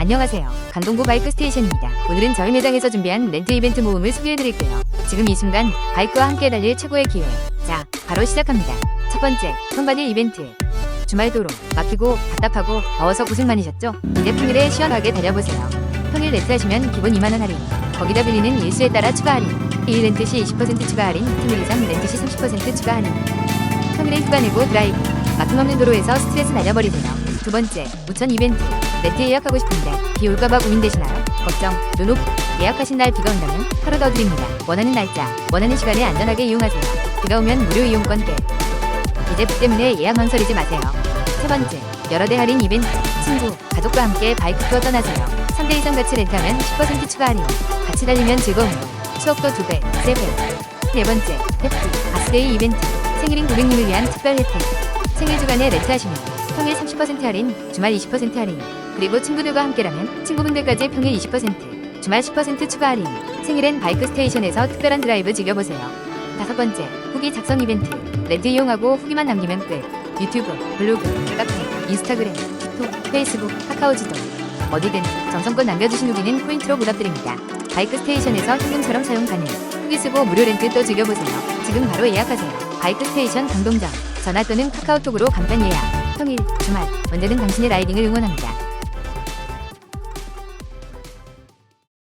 안녕하세요. 강동구 바이크 스테이션입니다. 오늘은 저희 매장에서 준비한 렌트 이벤트 모음을 소개해드릴게요. 지금 이 순간 바이크와 함께 달릴 최고의 기회. 자, 바로 시작합니다. 첫 번째, 선반일 이벤트. 주말 도로 막히고 답답하고 더워서 고생 많으셨죠? 이제 평일에 시원하게 달려보세요. 평일 렌트하시면 기본 2만원 할인. 거기다 빌리는 일수에 따라 추가 할인. 2일 렌트 시 20% 추가 할인, 평일 이상 렌트 시 30% 추가 할인. 평일에 휴가 내고 드라이브. 막힘 없는 도로에서 스트레스 날려버리세요. 두 번째, 우천 이벤트. 렌트 예약하고 싶은데 비 올까봐 고민되시나요? 걱정, 눈 오프. 예약하신 날 비가 온다면 하루 더 드립니다. 원하는 날짜, 원하는 시간에 안전하게 이용하세요. 비가 오면 무료 이용권 꽤. 이제 비 때문에 예약 망설이지 마세요. 세 번째, 여러 대 할인 이벤트. 친구, 가족과 함께 바이크 투어 떠나세요. 3대 이상 같이 렌트하면 10% 추가 할인. 같이 달리면 즐거움. 추억도 2배, 3배. 네 번째, 해피, 바스데이 이벤트. 생일인 고객님을 위한 특별 혜택. 생일 주간에 렌트하시면 평일 30% 할인, 주말 20% 할인. 그리고 친구들과 함께라면 친구분들까지 평일 20%, 주말 10% 추가 할인. 생일엔 바이크 스테이션에서 특별한 드라이브 즐겨보세요. 다섯 번째, 후기 작성 이벤트. 렌트 이용하고 후기만 남기면 끝. 유튜브, 블로그, 카페, 인스타그램, 틱톡, 페이스북, 카카오 지도. 어디든 정성껏 남겨주신 후기는 포인트로 보답드립니다. 바이크 스테이션에서 현금처럼 사용 가능. 후기 쓰고 무료 렌트 또 즐겨보세요. 지금 바로 예약하세요. 바이크 스테이션 강동점. 전화 또는 카카오톡으로 간편 예약. 평일, 주말, 언제든 당신의 라이딩을 응원합니다.